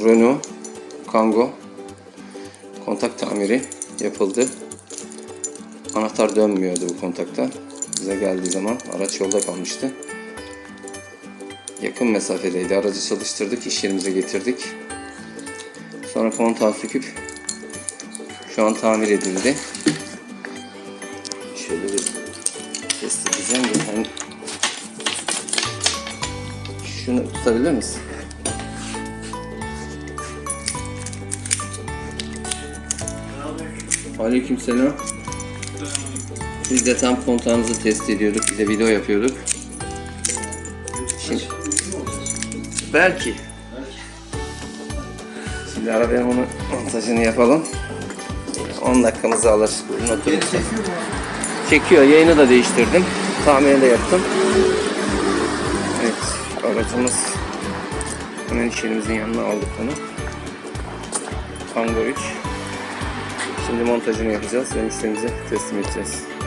Renault Kangoo kontak tamiri yapıldı. Anahtar dönmüyordu bu kontakta. Bize geldiği zaman araç yolda kalmıştı. Yakın mesafedeydi. Aracı çalıştırdık, iş yerimize getirdik. Sonra kontağı söküp şu an tamir edildi. Şöyle bir test edeceğim de hani şunu tutabilir misin? Aleykümselam. Biz de tam kontağınızı test ediyorduk. Bir de video yapıyorduk. Şimdi, belki. Şimdi arabaya onu montajını yapalım. 10 dakikamızı alır. Oturun. Çekiyor. Yayını da değiştirdim. Tamirini de yaptım. Evet. Aracımız hemen iş yanına aldık onu. Tango 3. Şimdi montajını yapacağız ve müşterimize teslim edeceğiz.